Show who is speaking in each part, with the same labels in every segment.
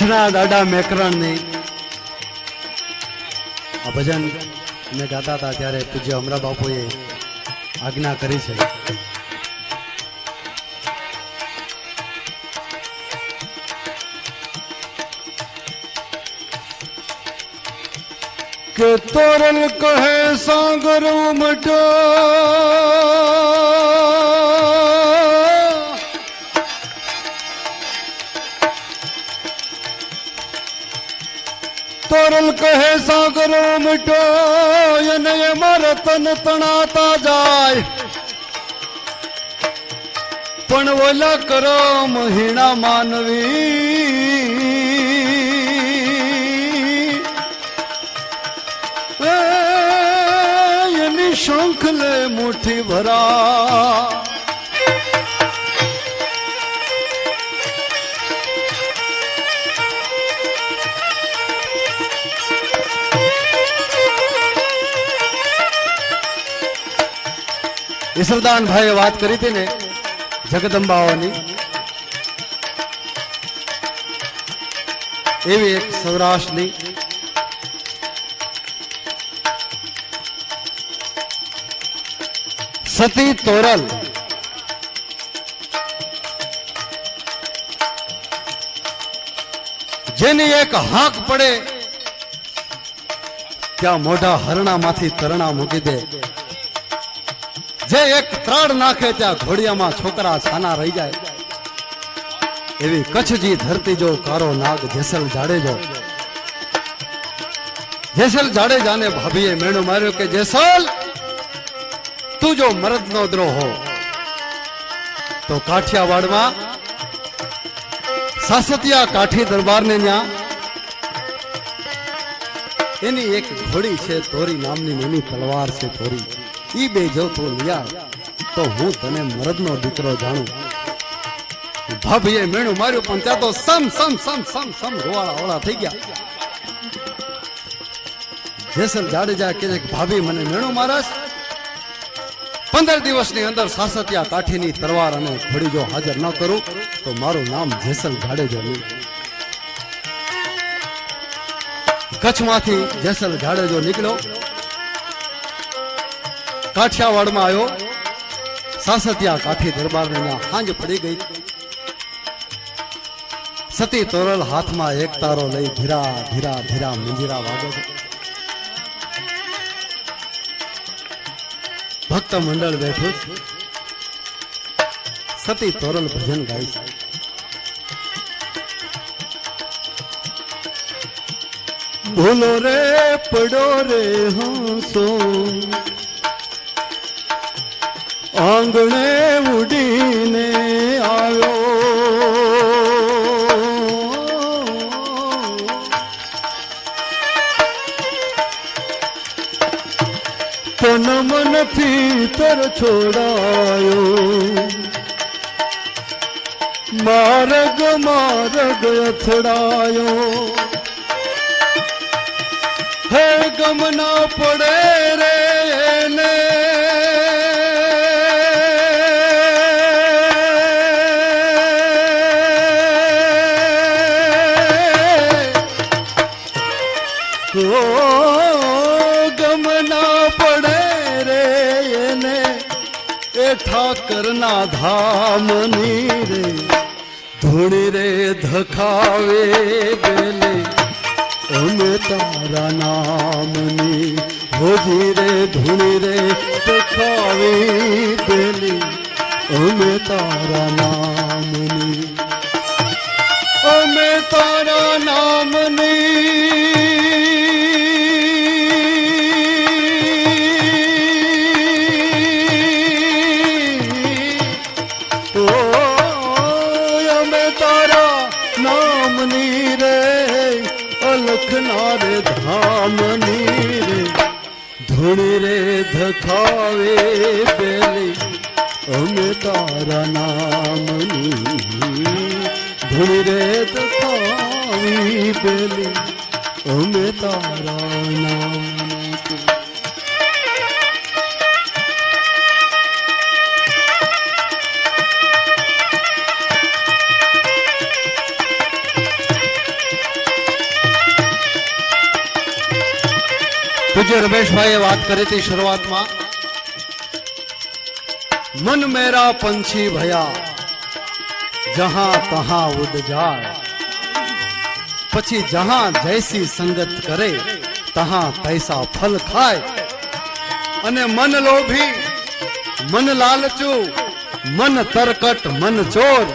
Speaker 1: કચ્છના દાડા મેકરણની આ ભજન મેં ગાતા હતા ત્યારે પૂજ્ય અમરા બાપુએ આજ્ઞા કરી છે. કે તોરલ કહે સાગર ઉમટો. કહે, સાગરો મીઠો, એને એમાં રતન તણાતા જાય. પણ ઓલા કરો મહિણા માનવી. એની શંખ લે મુઠ્ઠી ભરા. ઈશ્વરદાન ભાઈએ વાત કરી હતી ને, જગદંબાઓની. એવી એક સૌરાષ્ટ્રની સતી તોરલ. જેની એક હાંક પડે, ત્યાં મોઢા હરણામાંથી તરણા મૂકી દે. જે એક ત્રણ નાખે ત્યાં ઘોડિયામાં છોકરા છાના રહી જાય. એવી કચ્છજી ધરતી જો કારો નાગ જેસલ જાડેજો. જેસલ જાડેજાને ભાભીએ મેણો માર્યો કે, જેસલ, તું જો મરદનો દ્રોહ હો. તો કાઠિયાવાડમાં સાસતિયા કાઠી દરબારને ત્યાં એની એક ઘોડી છે, તોરી નામની એની તલવાર છે તોરી. ઈ બે જો લિયા. તો હું તને મરદનો દીકરો જાણું. ભાભીએ મેણું માર્યું, પણ ત્યાં તો સમ સમ સમ સમ સમ રોવાળા ઓળા થઈ ગયા. જેસલ જાડેજા કે ભાભી, મને મેણું મારસ? પંદર દિવસની અંદર સાસતિયા કાઠીની તરવાર અને ઘોડી જો હાજર ન કરું, તો મારું નામ જેસલ જાડેજો નહીં કચ્છમાંથી જેસલ જાડેજો નીકળ્યો. કાઠિયાવાડમાં આવ્યો. સાસતિયા કાઠી દરબારને હાંજ પડી ગઈ. સતી તોરલ હાથમાં એક તારો લઈ ધીરા ધીરા ધીરા મંજીરા વાગે છે. ભક્ત મંડળ બેઠું. સતી તોરલ ભજન ગાય છે. ભૂલો રે, પડો રે, હંસો. આંગણે ઉડીને આવ્યો. તન મનથી તર છોડાયો? માર્ગ માર્ગ અથડાયો. હે ગમ ના પડે ઓ, ગમ ના પડે રે એને. એ ઠાકરના ધામની રે. ધૂણી રે ધખાવે ગેલે. અમે તારા નામની હોજી રે, ધૂણી રે ધખાવી બેલી અમે તારા નામની. અમે તારા નામની નામની રે અલખના રે ધામની રે. ધૂણી રે ધખાવે પેલી, અમે તારા નામની. ધૂણી રે ધખાવી પેલી, અમે તારા નામની. પૂજ્ય રમેશભાઈએ વાત કરી હતી શરૂઆતમાં, મન મેરા પંછી ભયા, જહા તહા ઉડ જાય. પછી જહા જૈસી સંગત કરે, તહા તૈસા ફલ ખાય. અને મન લોભી, મન લાલચુ, મન તરકટ, મન ચોર.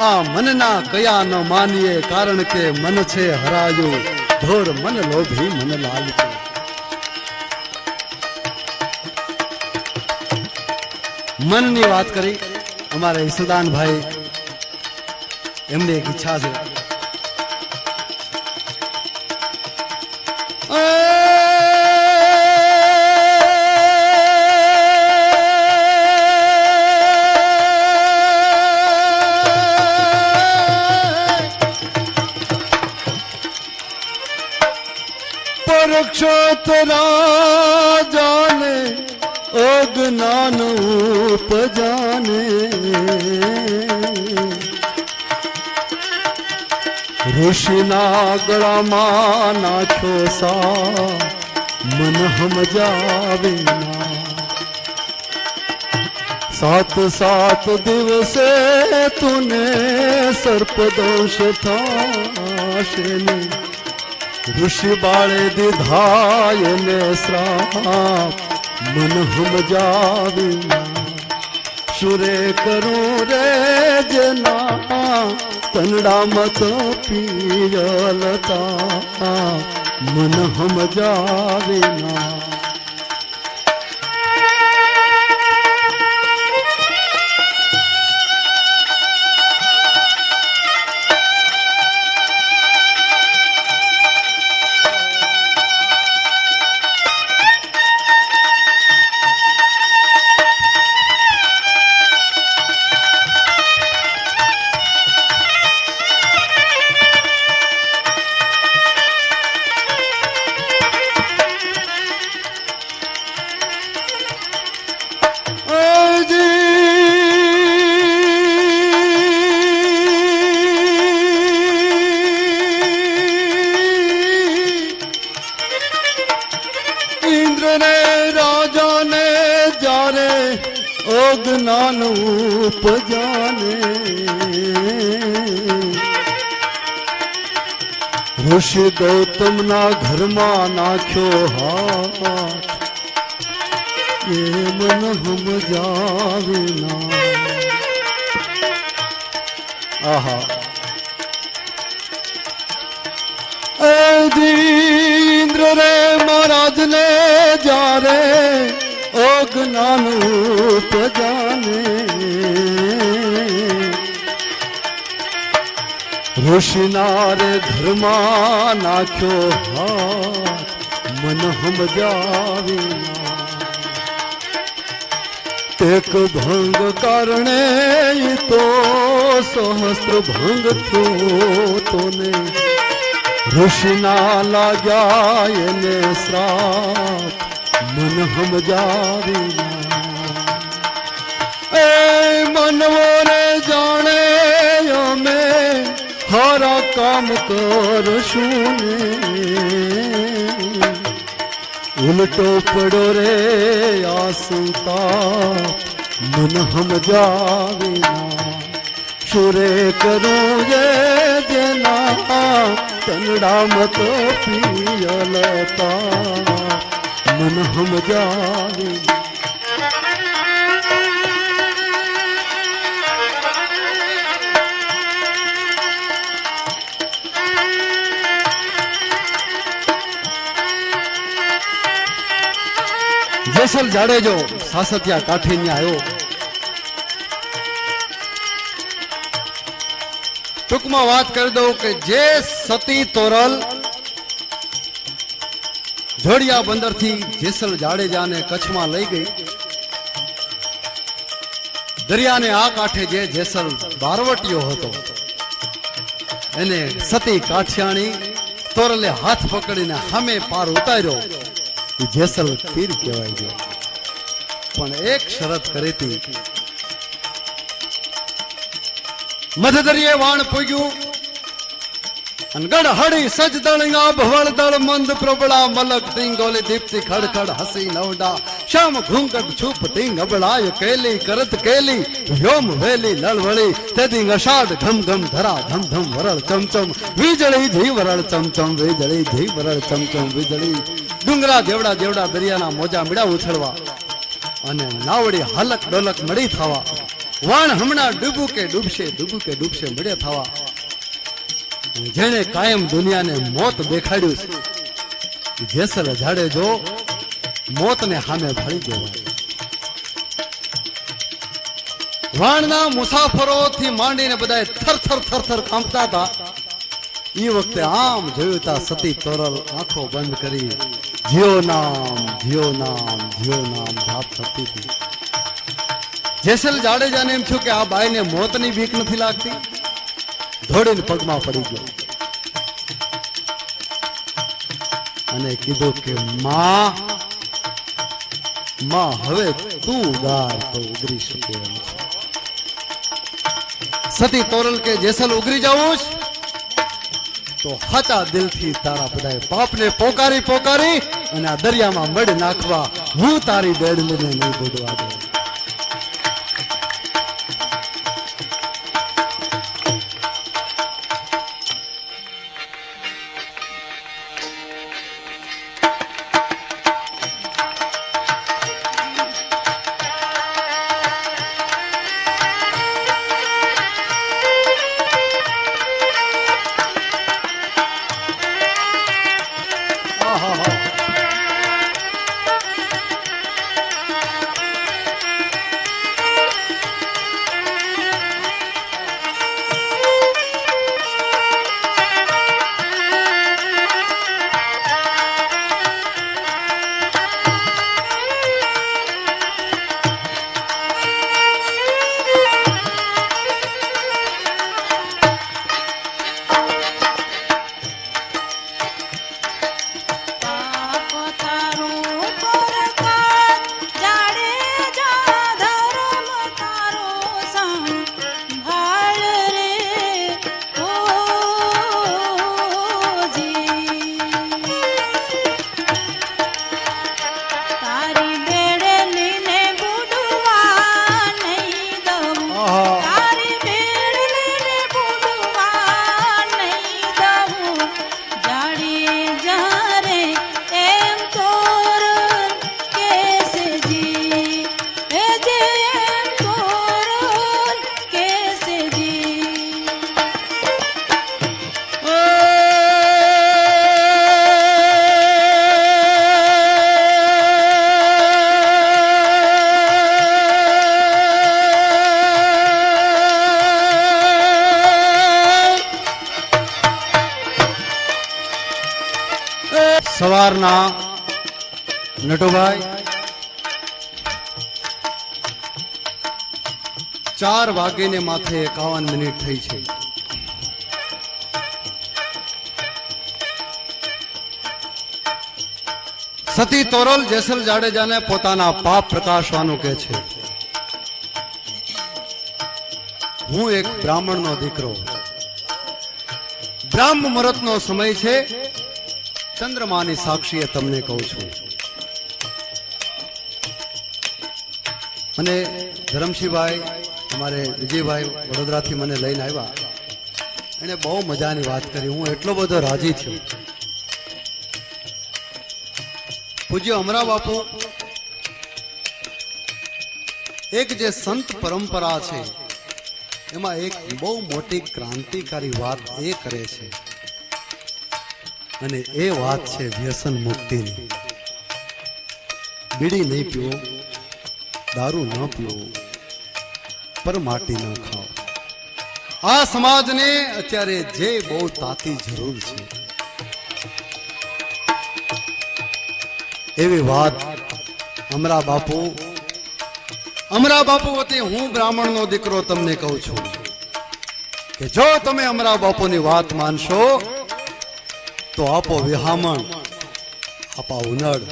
Speaker 1: આ મનના કયા ન માનીએ, કારણ કે મન છે હરાયું. ઢોર મન લોભી, મન લાલચુ. મનની વાત કરી. અમારા ઈસુદાનભાઈ એમની એક ઈચ્છા છે. પરોક્ષત રાજાને અજ્ઞાન ઉપજાને ઋષિના ગળામાં નાખ્યો સા મન સમજાવે ના. સાત સાત દિવસે તુને સર્પદોષ થાશે ને ઋષિ બાળે દીધાય ને શ્રાપ મન સમજાવી સુરે કરું રે જના તંડા મત પિયલતા મન સમજાવી ના ઋષિ ગૌતમ ના ઘરમાં નાખ્યો હાથ. એ મન સમજાવે ના આહા ઇન્દ્ર રે મહારાજ ને જારે ઓ જ્ઞાન ઉપજાને ઋષિના રે ઘરમાં નાખ્યો હાથ, મન સમજાવી એક ભંગ કારણે તો સહસ્ત્ર ભંગ થયો તોને ઋષિના લાગ્યા એને શ્રાપ, મન સમજાવી એ મનવો જાણે હારા કામ કરશું ને ઉલટો પડો રે આસુતા મન સમજાવી સુરે કરું જે જેના તંડા મત પિયલતા મન સમજાવી જેસલ જાડેજો, સાસતિયા કાઠી આવ્યો ટૂંકમાં વાત કરી દઉં કે જે સતી તોરલ જોડિયા બંદરથી જેસલ જાડેજાને કચ્છમાં લઈ ગઈ. દરિયાને આ કાંઠે જે જેસલ બારવટીયો હતો, એને સતી કાઠિયાણી તોરલે હાથ પકડીને સામે પાર ઉતાર્યો. એ જેસલ પીર કહેવાય છે પણ એક શરત કરી હતી મધદરિયે વાણ પૂગ્યું અનગઢ હળી સજ દળંગા ભવળ દળ મંદ પ્રબળા મલક ટીંગોલી દીપ્તિ ખડખડ હસી નવડા શ્યામ ઘૂંઘટ છૂપ ટીંગ અબળાય કેલી કરત કેલી વ્યોમ વેલી લળવળી તેથી અષાઢ ઘમ ઘમ ધરા ધમ ધમ વરળ ચમચમ વીજળી જી વરળ ચમચમ વીજળી જી વરળ ચમચમ વીજળી ડુંગરા જેવડા જેવડા દરિયાના મોજા મીડા ઉછળવા. અને નાવડી હલક ડોલક મળી થવા. વાણ હમણાં ડૂબુકે ડૂબશે ડૂબુકે ડૂબશે મળે થવા. જેણે કાયમ દુનિયાને મોત દેખાડ્યું છે. જેસલ ઝાડે જો મોતને સામે ભળી દેવાય વાણના મુસાફરોથી માંડીને બધા થર થર થર થર કાંપતા હતા. એ વખતે આમ જોયું તા સતી તોરલ આંખો બંધ કરી. જીઓ નામ જીઓ નામ જીઓ નામ જાપ થતી હતી. જેસલ જાડેજાને એમ થયું કે આ બાઈને મોતની બીક નથી લાગતી. ધોડીને પગમાં પડી ગયો. અને કીધું કે, માં માં, હવે તું ગાર તો ઉગરી શકે એમ સતી તોરલ કે, જેસલ, ઉગરી જાઉં છે? તો હાચા દિલથી તારા બધાય પાપને પોકારી પોકારી અને આ દરિયામાં મડ નાખવા હું તારી બેડલીને નહીં બોલવા દઉં. સવારના નટુભાઈ, ચાર વાગીને માથે એકાવન મિનિટ થઈ છે. સતી તોરલ જેસલ જાડેજાને પોતાના પાપ પ્રકાશવાનું કે છે. હું એક બ્રાહ્મણનો દીકરો. બ્રાહ્મ મુહૂર્તનો સમય છે ચંદ્રમાની સાક્ષીએ તમને કહું છું. અને ધરમશીભાઈ અમારે વિજયભાઈ વડોદરાથી મને લઈને આવ્યા. એણે બહુ મજાની વાત કરી. હું એટલો બધો રાજી થયો. પૂજ્ય અમરા બાપુ એક જે સંત પરંપરા છે, એમાં એક બહુ મોટી ક્રાંતિકારી વાત એ કરે છે. અને એ વાત છે વ્યસન મુક્તિની. બીડી નહીં પીવો, દારૂ ન પીવો પર માટી ન ખાઓ. આ સમાજને અત્યારે જે બહુ તાતી જરૂર છે, એવી વાત અમરા બાપુ અમરા બાપુ વતી હું બ્રાહ્મણનો દીકરો તમને કહું છું કે જો તમે અમરા બાપુની વાત માનશો તો આપો વિહામણ. આપા ઉનળ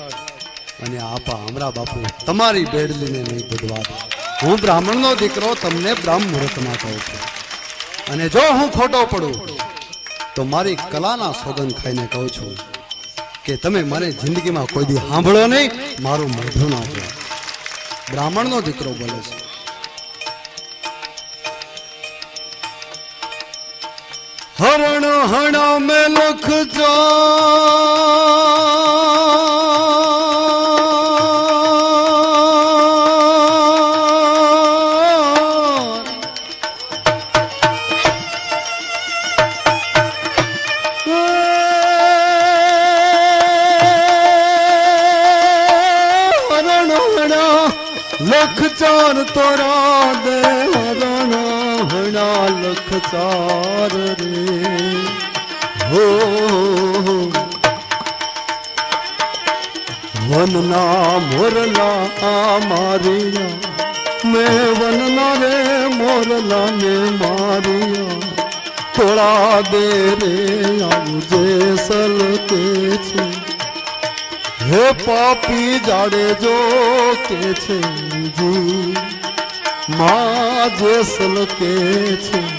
Speaker 1: અને આપા અમરા બાપુ. તમારી બેડલીને નહીં બુડવા દે. હું બ્રાહ્મણનો દીકરો, તમને બ્રાહ્મ મુહૂર્તમાં કહું છું. અને જો હું ખોટો પડું, તો મારી કલાના સોગંદ ખાઈને કહું છું કે તમે મને જિંદગીમાં કોઈ દી સાંભળો નહીં, મારું મોઢું ના બ્રાહ્મણનો દીકરો બોલે છે. હરણ હણા મે લખ હરણ હણા લખ ચાર તોરા દે હરણ હણા લખ ચાર રે. વનના મોરલા મારિયા મેં વનના રે મોરલા ને મારિયા. થોડા દે રે આવું સલતે છે. હે પાપી જાડે જો કે છે જી. માં જે સલકે છે.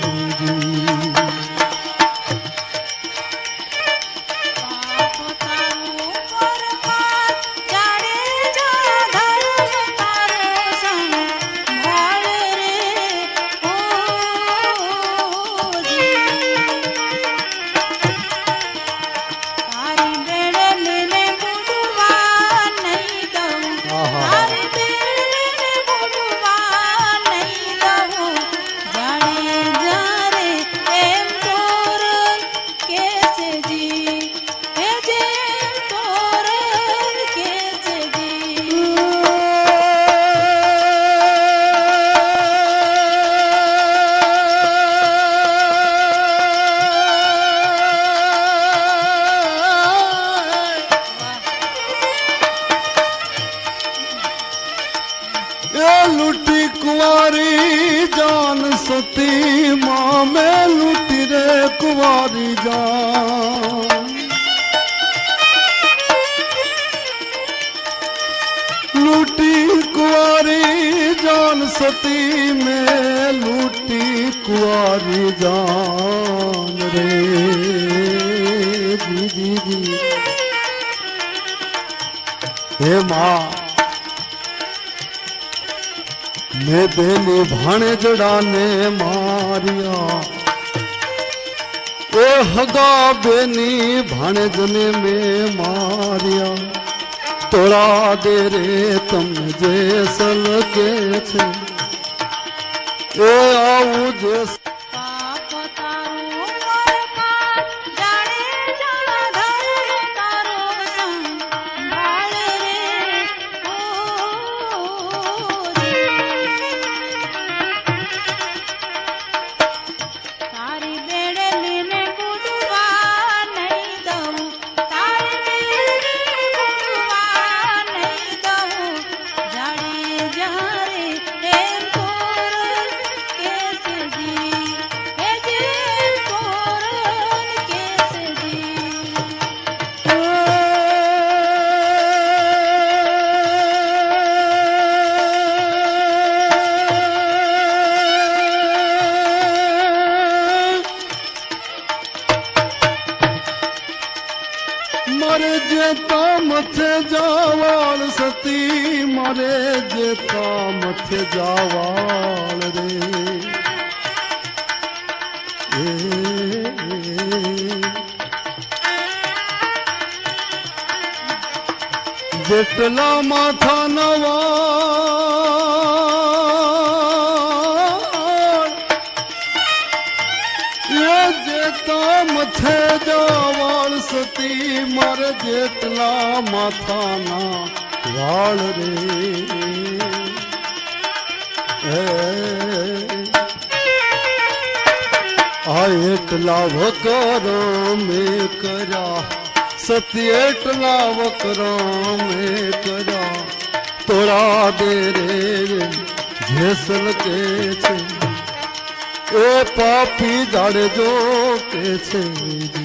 Speaker 1: કુંવારી જાન લૂટી કુંવારી જાન સતી મેં લૂટી કુંવારી જાન રે જી જી જી હે માં મેં બેની ભાણેજડાને માર્યા એ હગા બેની ભાણેજને મેં માર્યા. તોળા દે રે તમને જે સલકે છે. એ આવું જે મથે જાવાળ રે. જેટલા માથા નવા એ જેતા મથે જાવાળ સતી, મારે જેટલા માથાના વાળ રે. આ એટલા વકરો મેં કર્યા સત્ય એટલા વકરો મેં કર્યા. તોડા દે રે, જેસલ કે છે. એ પાપી જાડજો કે છે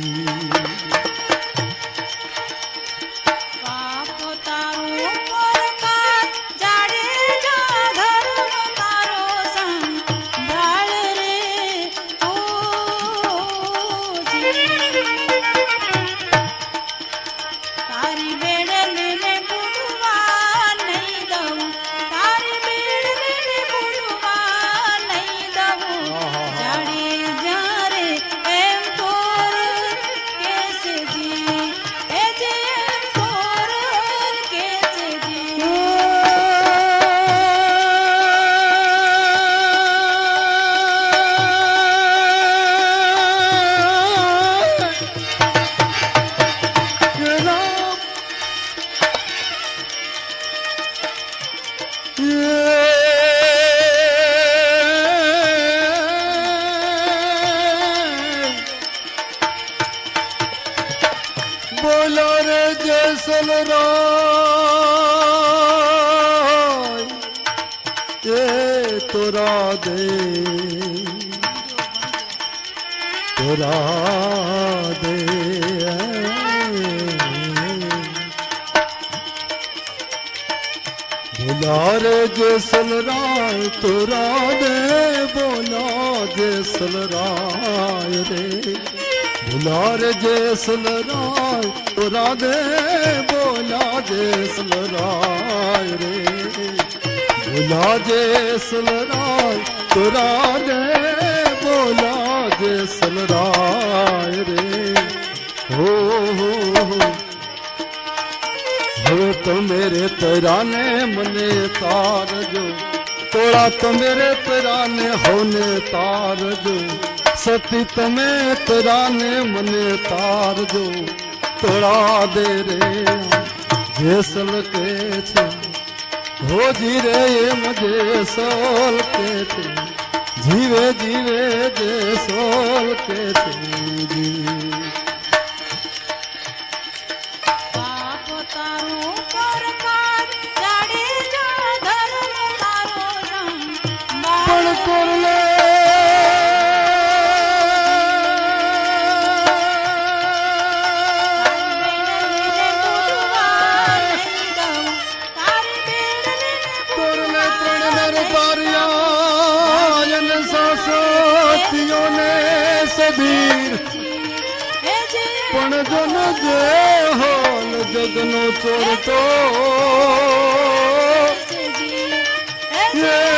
Speaker 1: એ તોરા દે તોરા દે બોલા રે જેસલરાય તોરા દે બોલા જેસલરાય રે બોલા રે જેસલરાય તોરા દે બોલા જેસલરાય રે બોલા જેસલરાય તોરા દે બોલા જેસલરાય રે હો હો હો હવે તમે રે તરાને મને તારજો તોળા તમે રે તરાને હોને તારજો સતી તમે તરાને મને તારજો તોડા દે રે. જેસલ કે છે હોજી રે એમ જેસલ કે છે જીવે જીવે જેસલ કે છે પણ કોરલે પણ જન જે હોલ જગનો ચોરતો એ